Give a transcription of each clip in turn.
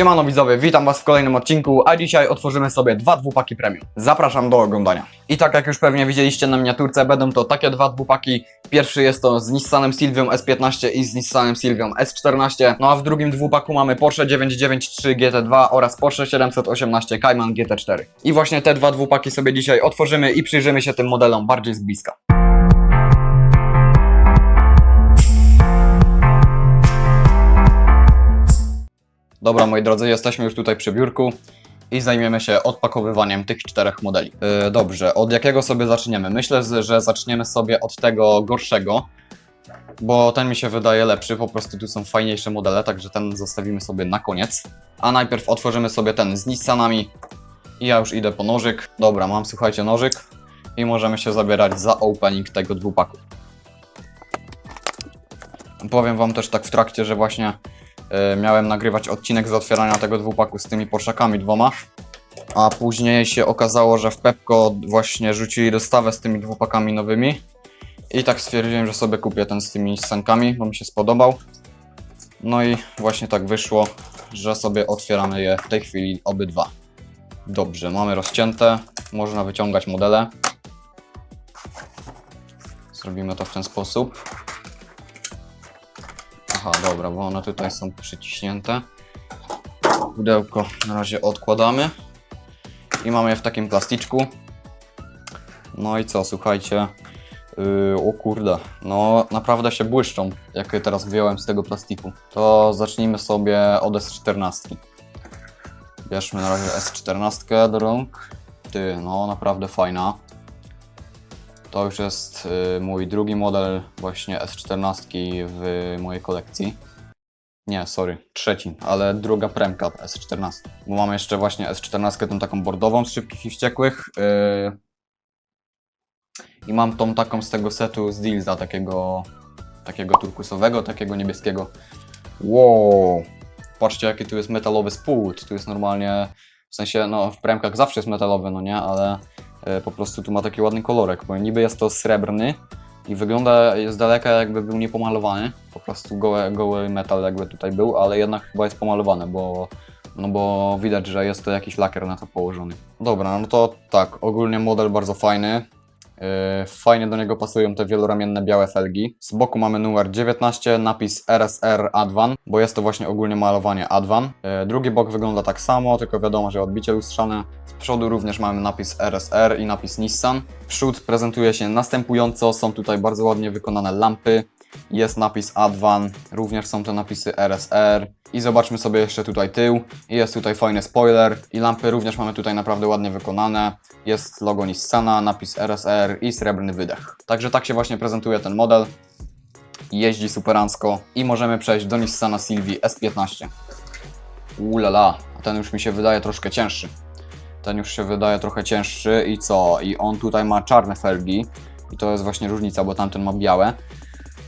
Siemano widzowie, witam was w kolejnym odcinku, a dzisiaj otworzymy sobie dwa dwupaki premium. Zapraszam do oglądania. I tak jak już pewnie widzieliście na miniaturce, będą to takie dwa dwupaki. Pierwszy jest to z Nissanem Silvią S15 i z Nissanem Silvią S14. No a w drugim dwupaku mamy Porsche 993 GT2 oraz Porsche 718 Cayman GT4. I właśnie te dwa dwupaki sobie dzisiaj otworzymy i przyjrzymy się tym modelom bardziej z bliska. Dobra, moi drodzy, jesteśmy już tutaj przy biurku i zajmiemy się odpakowywaniem tych czterech modeli. Yy, dobrze, od jakiego sobie zaczniemy? Myślę, że zaczniemy sobie od tego gorszego, bo ten mi się wydaje lepszy, po prostu tu są fajniejsze modele, także ten zostawimy sobie na koniec. A najpierw otworzymy sobie ten z Nissanami i ja już idę po nożyk. Dobra, mam słuchajcie nożyk i możemy się zabierać za opening tego dwupaku. Powiem wam też tak w trakcie, że właśnie miałem nagrywać odcinek z otwierania tego dwupaku z tymi Porszakami dwoma, a później się okazało, że w Pepko właśnie rzucili dostawę z tymi dwupakami nowymi i tak stwierdziłem, że sobie kupię ten z tymi Nissankami, bo mi się spodobał. No i właśnie tak wyszło, że sobie otwieramy je w tej chwili obydwa. Dobrze, mamy rozcięte, można wyciągać modele. Zrobimy to w ten sposób. Aha, dobra, bo one tutaj są przyciśnięte. Pudełko na razie odkładamy. I mamy je w takim plasticzku. No i co, słuchajcie. Yy, o kurde, no naprawdę się błyszczą, jak teraz wyjąłem z tego plastiku. To zacznijmy sobie od S14. Bierzmy na razie S14 do rąk. Ty, no naprawdę fajna. To już jest y, mój drugi model właśnie S14 w mojej kolekcji. Nie, sorry, trzeci, ale druga premka S14. Bo mamy jeszcze właśnie S14, tą taką bordową z szybkich i wściekłych. y, I mam tą taką z tego setu z Dealsa, takiego, takiego turkusowego, takiego niebieskiego. Wow! Patrzcie, jaki tu jest metalowy spód. Tu jest normalnie, w sensie, no w premkach zawsze jest metalowy, no nie, ale po prostu tu ma taki ładny kolorek, bo niby jest to srebrny i wygląda z daleka jakby był niepomalowany, po prostu goły, goły metal jakby tutaj był, ale jednak chyba jest pomalowany, bo, no bo widać, że jest to jakiś lakier na to położony. Dobra, no to tak, ogólnie model bardzo fajny. Yy, Fajnie do niego pasują te wieloramienne białe felgi. Z boku mamy numer 19, napis RSR Advan, bo jest to właśnie ogólnie malowanie Advan. Yy, Drugi bok wygląda tak samo, tylko wiadomo, że odbicie lustrzane. Z przodu również mamy napis RSR i napis Nissan. Przód prezentuje się następująco, są tutaj bardzo ładnie wykonane lampy. Jest napis Advan, również są te napisy RSR. I zobaczmy sobie jeszcze tutaj tył. I Jest tutaj fajny spoiler i lampy również mamy tutaj naprawdę ładnie wykonane. Jest logo Nissana, napis RSR i srebrny wydech. Także tak się właśnie prezentuje ten model. Jeździ superancko i możemy przejść do Nissana Sylvii S15. Ulala, ten już mi się wydaje troszkę cięższy. Ten już się wydaje trochę cięższy i co? I on tutaj ma czarne felgi i to jest właśnie różnica, bo tamten ma białe.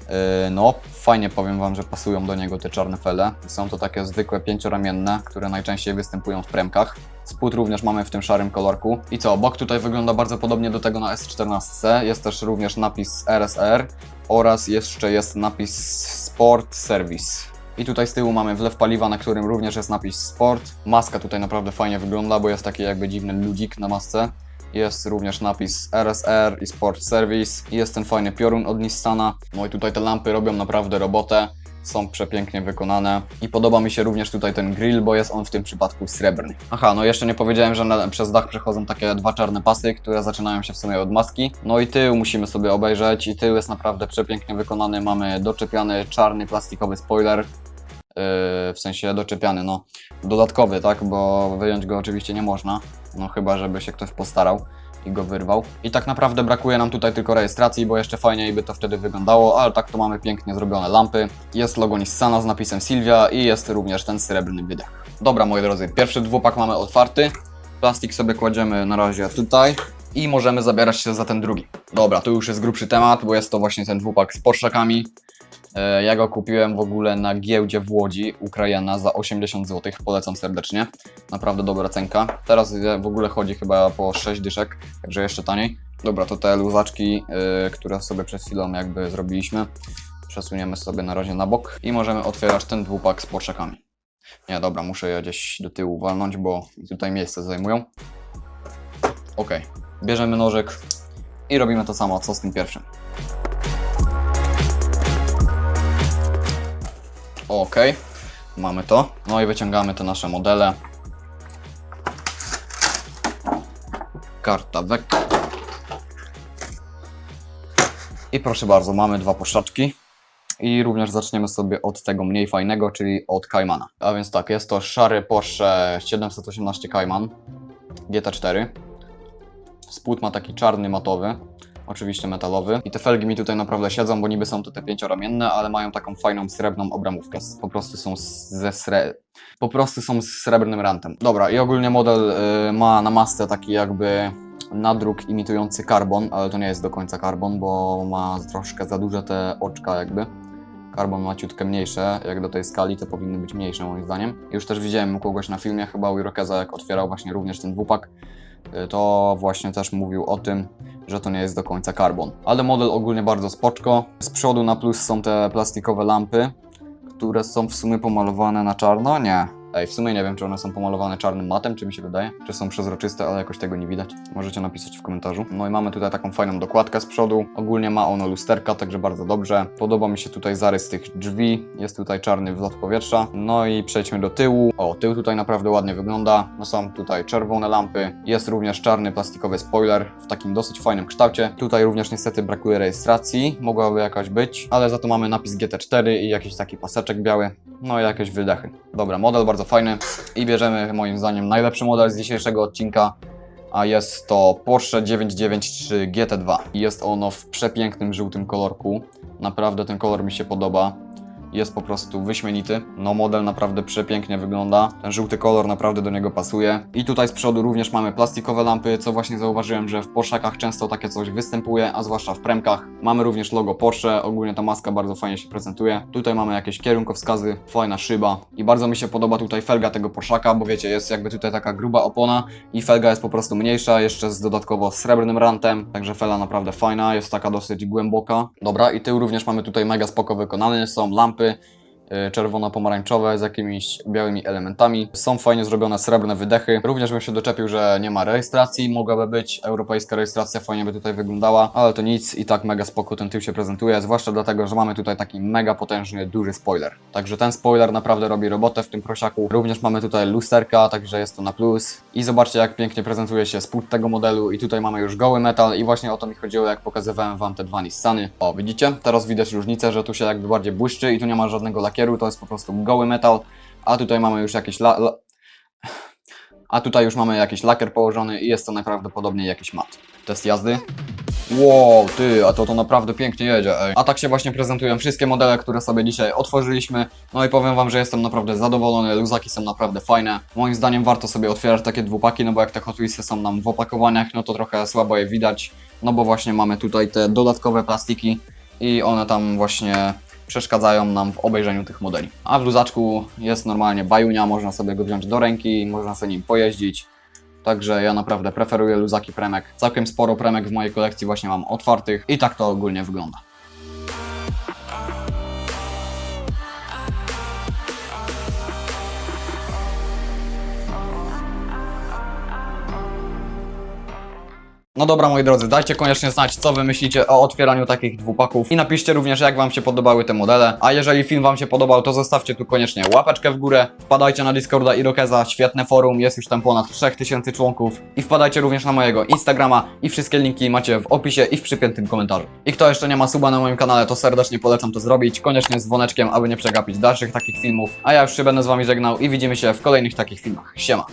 Yy, No, fajnie powiem Wam, że pasują do niego te czarne fele. Są to takie zwykłe pięcioramienne, które najczęściej występują w premkach. Spód również mamy w tym szarym kolorku. I co, bok tutaj wygląda bardzo podobnie do tego na S14. Jest też również napis RSR oraz jeszcze jest napis Sport Service. I tutaj z tyłu mamy wlew paliwa, na którym również jest napis Sport. Maska tutaj naprawdę fajnie wygląda, bo jest taki jakby dziwny ludzik na masce. Jest również napis RSR i Sport Service. Jest ten fajny piorun od Nissana. No i tutaj te lampy robią naprawdę robotę. Są przepięknie wykonane. I podoba mi się również tutaj ten grill, bo jest on w tym przypadku srebrny. Aha, no jeszcze nie powiedziałem, że na, przez dach przechodzą takie dwa czarne pasy, które zaczynają się w sumie od maski. No i tył musimy sobie obejrzeć. I tył jest naprawdę przepięknie wykonany. Mamy doczepiany czarny plastikowy spoiler. Yy, w sensie doczepiany, no dodatkowy, tak, bo wyjąć go oczywiście nie można, no chyba żeby się ktoś postarał i go wyrwał. I tak naprawdę brakuje nam tutaj tylko rejestracji, bo jeszcze fajniej by to wtedy wyglądało, ale tak to mamy pięknie zrobione lampy. Jest logo Nissana z napisem Silvia i jest również ten srebrny wydech. Dobra moi drodzy, pierwszy dwupak mamy otwarty, plastik sobie kładziemy na razie tutaj i możemy zabierać się za ten drugi. Dobra, tu już jest grubszy temat, bo jest to właśnie ten dwupak z Porszakami. E, Ja go kupiłem w ogóle na giełdzie w Łodzi, Ukraina, za 80 zł. Polecam serdecznie. Naprawdę dobra cenka. Teraz w ogóle chodzi chyba po 6 dyszek, także jeszcze taniej. Dobra, to te luzaczki, e, które sobie przed chwilą jakby zrobiliśmy, przesuniemy sobie na razie na bok i możemy otwierać ten dwupak z porszakami. Nie, dobra, muszę je gdzieś do tyłu walnąć, bo tutaj miejsce zajmują. Ok, bierzemy nożyk i robimy to samo, co z tym pierwszym. Ok, mamy to. No i wyciągamy te nasze modele. Karta wek. I proszę bardzo, mamy dwa poszczaczki. I również zaczniemy sobie od tego mniej fajnego, czyli od Caymana. A więc tak, jest to szary Porsche 718 Cayman GT4. Spód ma taki czarny, matowy, oczywiście metalowy. I te felgi mi tutaj naprawdę siedzą, bo niby są to te pięcioramienne, ale mają taką fajną srebrną obramówkę. Po prostu są ze sre... Po prostu są z srebrnym rantem. Dobra, i ogólnie model y, ma na masce taki jakby nadruk imitujący karbon, ale to nie jest do końca karbon, bo ma troszkę za duże te oczka jakby. Karbon ma ciutkę mniejsze, jak do tej skali to powinny być mniejsze moim zdaniem. Już też widziałem u kogoś na filmie, chyba u Irokeza, jak otwierał właśnie również ten dwupak, to właśnie też mówił o tym, że to nie jest do końca karbon. Ale model ogólnie bardzo spoczko. Z przodu na plus są te plastikowe lampy, które są w sumie pomalowane na czarno? Nie. Ej, w sumie nie wiem, czy one są pomalowane czarnym matem, czy mi się wydaje, czy są przezroczyste, ale jakoś tego nie widać. Możecie napisać w komentarzu. No i mamy tutaj taką fajną dokładkę z przodu. Ogólnie ma ono lusterka, także bardzo dobrze. Podoba mi się tutaj zarys tych drzwi. Jest tutaj czarny wlot powietrza. No i przejdźmy do tyłu. O, tył tutaj naprawdę ładnie wygląda. No są tutaj czerwone lampy. Jest również czarny plastikowy spoiler w takim dosyć fajnym kształcie. Tutaj również niestety brakuje rejestracji. Mogłaby jakaś być, ale za to mamy napis GT4 i jakiś taki paseczek biały. No i jakieś wydechy. Dobra, model bardzo fajny i bierzemy moim zdaniem najlepszy model z dzisiejszego odcinka, a jest to Porsche 993 GT2. I Jest ono w przepięknym żółtym kolorku. Naprawdę ten kolor mi się podoba. Jest po prostu wyśmienity. No model naprawdę przepięknie wygląda. Ten żółty kolor naprawdę do niego pasuje. I tutaj z przodu również mamy plastikowe lampy, co właśnie zauważyłem, że w Porszakach często takie coś występuje, a zwłaszcza w premkach. Mamy również logo Porsche, ogólnie ta maska bardzo fajnie się prezentuje. Tutaj mamy jakieś kierunkowskazy, fajna szyba. I bardzo mi się podoba tutaj felga tego Porszaka, bo wiecie, jest jakby tutaj taka gruba opona i felga jest po prostu mniejsza, jeszcze z dodatkowo srebrnym rantem, także fela naprawdę fajna, jest taka dosyć głęboka. Dobra, i tył również mamy tutaj mega spoko wykonany, są lampy y, czerwono-pomarańczowe z jakimiś białymi elementami. Są fajnie zrobione srebrne wydechy. Również bym się doczepił, że nie ma rejestracji, mogłaby być europejska rejestracja, fajnie by tutaj wyglądała, ale to nic i tak mega spoko ten tył się prezentuje, zwłaszcza dlatego, że mamy tutaj taki mega potężny, duży spoiler. Także ten spoiler naprawdę robi robotę w tym prosiaku. Również mamy tutaj lusterka, także jest to na plus. I zobaczcie jak pięknie prezentuje się spód tego modelu i tutaj mamy już goły metal i właśnie o to mi chodziło jak pokazywałem wam te dwa Nissany. O, widzicie? Teraz widać różnicę, że tu się jakby bardziej błyszczy i tu nie ma żadnego to jest po prostu goły metal, a tutaj mamy już jakieś la... la... A tutaj już mamy jakiś lakier położony i jest to najprawdopodobniej jakiś mat. Test jazdy. Wow, ty, a to to naprawdę pięknie jedzie, ej. A tak się właśnie prezentują wszystkie modele, które sobie dzisiaj otworzyliśmy. No i powiem wam, że jestem naprawdę zadowolony, luzaki są naprawdę fajne. Moim zdaniem warto sobie otwierać takie dwupaki, no bo jak te Hot Wheelsy są nam w opakowaniach, no to trochę słabo je widać. No bo właśnie mamy tutaj te dodatkowe plastiki i one tam właśnie przeszkadzają nam w obejrzeniu tych modeli. A w luzaczku jest normalnie bajunia, można sobie go wziąć do ręki, można sobie nim pojeździć. Także ja naprawdę preferuję luzaki premek. Całkiem sporo premek w mojej kolekcji właśnie mam otwartych i tak to ogólnie wygląda. No dobra moi drodzy, dajcie koniecznie znać co wy myślicie o otwieraniu takich dwupaków i napiszcie również jak wam się podobały te modele, a jeżeli film wam się podobał to zostawcie tu koniecznie łapeczkę w górę, wpadajcie na Discorda Irokeza, świetne forum, jest już tam ponad 3000 członków i wpadajcie również na mojego Instagrama i wszystkie linki macie w opisie i w przypiętym komentarzu. I kto jeszcze nie ma suba na moim kanale to serdecznie polecam to zrobić, koniecznie z dzwoneczkiem, aby nie przegapić dalszych takich filmów, a ja już się będę z wami żegnał i widzimy się w kolejnych takich filmach. Siema!